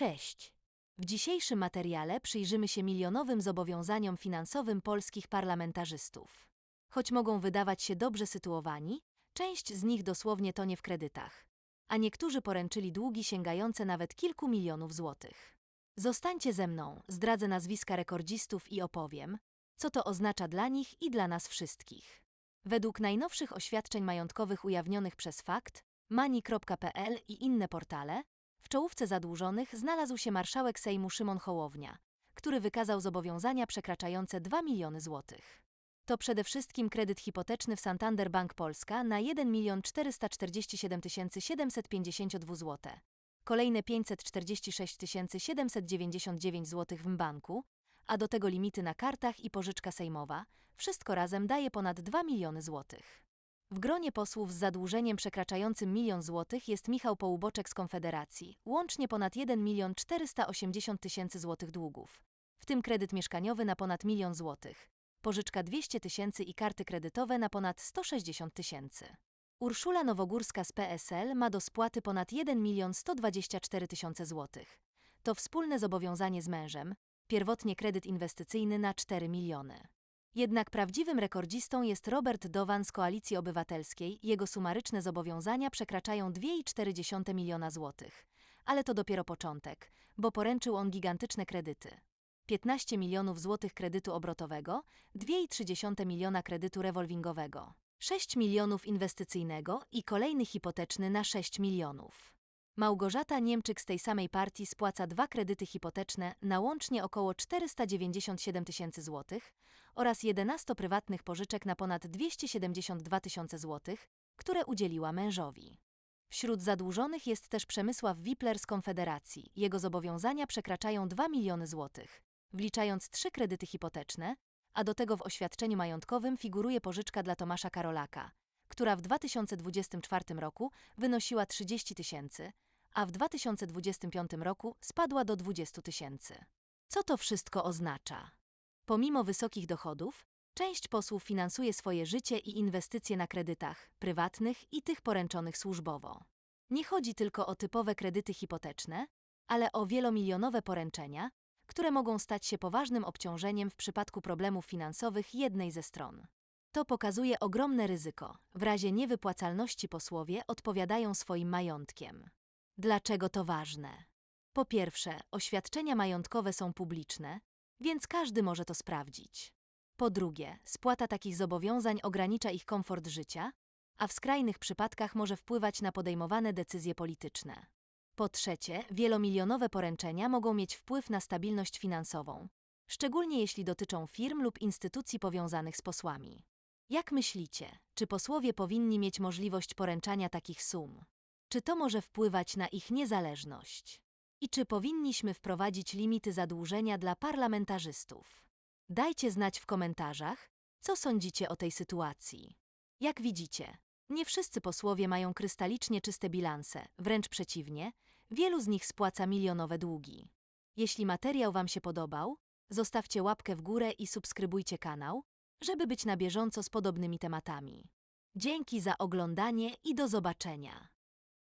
Cześć! W dzisiejszym materiale przyjrzymy się milionowym zobowiązaniom finansowym polskich parlamentarzystów. Choć mogą wydawać się dobrze sytuowani, część z nich dosłownie tonie w kredytach, a niektórzy poręczyli długi sięgające nawet kilku milionów złotych. Zostańcie ze mną, zdradzę nazwiska rekordzistów i opowiem, co to oznacza dla nich i dla nas wszystkich. Według najnowszych oświadczeń majątkowych ujawnionych przez Fakt, Mani.pl i inne portale, czołówce zadłużonych znalazł się marszałek Sejmu Szymon Hołownia, który wykazał zobowiązania przekraczające 2 miliony złotych. To przede wszystkim kredyt hipoteczny w Santander Bank Polska na 1 milion 447 752 zł. Kolejne 546 799 zł w banku, a do tego limity na kartach i pożyczka sejmowa, wszystko razem daje ponad 2 miliony złotych. W gronie posłów z zadłużeniem przekraczającym milion złotych jest Michał Połuboczek z Konfederacji, łącznie ponad 1 milion 480 tysięcy złotych długów, w tym kredyt mieszkaniowy na ponad milion złotych, pożyczka 200 tysięcy i karty kredytowe na ponad 160 tysięcy. Urszula Nowogórska z PSL ma do spłaty ponad 1 milion 124 tysiące złotych. To wspólne zobowiązanie z mężem, pierwotnie kredyt inwestycyjny na 4 miliony. Jednak prawdziwym rekordzistą jest Robert Dowan z Koalicji Obywatelskiej. Jego sumaryczne zobowiązania przekraczają 2,4 miliona złotych. Ale to dopiero początek, bo poręczył on gigantyczne kredyty. 15 milionów złotych kredytu obrotowego, 2,3 miliona kredytu rewolwingowego, 6 milionów inwestycyjnego i kolejny hipoteczny na 6 milionów. Małgorzata Niemczyk z tej samej partii spłaca dwa kredyty hipoteczne na łącznie około 497 tysięcy złotych oraz 11 prywatnych pożyczek na ponad 272 tysiące złotych, które udzieliła mężowi. Wśród zadłużonych jest też Przemysław Wipler z Konfederacji. Jego zobowiązania przekraczają 2 miliony złotych, wliczając trzy kredyty hipoteczne, a do tego w oświadczeniu majątkowym figuruje pożyczka dla Tomasza Karolaka, która w 2024 roku wynosiła 30 tysięcy, a w 2025 roku spadła do 20 tysięcy. Co to wszystko oznacza? Pomimo wysokich dochodów, część posłów finansuje swoje życie i inwestycje na kredytach prywatnych i tych poręczonych służbowo. Nie chodzi tylko o typowe kredyty hipoteczne, ale o wielomilionowe poręczenia, które mogą stać się poważnym obciążeniem w przypadku problemów finansowych jednej ze stron. To pokazuje ogromne ryzyko. W razie niewypłacalności posłowie odpowiadają swoim majątkiem. Dlaczego to ważne? Po pierwsze, oświadczenia majątkowe są publiczne, więc każdy może to sprawdzić. Po drugie, spłata takich zobowiązań ogranicza ich komfort życia, a w skrajnych przypadkach może wpływać na podejmowane decyzje polityczne. Po trzecie, wielomilionowe poręczenia mogą mieć wpływ na stabilność finansową, szczególnie jeśli dotyczą firm lub instytucji powiązanych z posłami. Jak myślicie, czy posłowie powinni mieć możliwość poręczania takich sum? Czy to może wpływać na ich niezależność? I czy powinniśmy wprowadzić limity zadłużenia dla parlamentarzystów? Dajcie znać w komentarzach, co sądzicie o tej sytuacji. Jak widzicie, nie wszyscy posłowie mają krystalicznie czyste bilanse, wręcz przeciwnie, wielu z nich spłaca milionowe długi. Jeśli materiał Wam się podobał, zostawcie łapkę w górę i subskrybujcie kanał, żeby być na bieżąco z podobnymi tematami. Dzięki za oglądanie i do zobaczenia.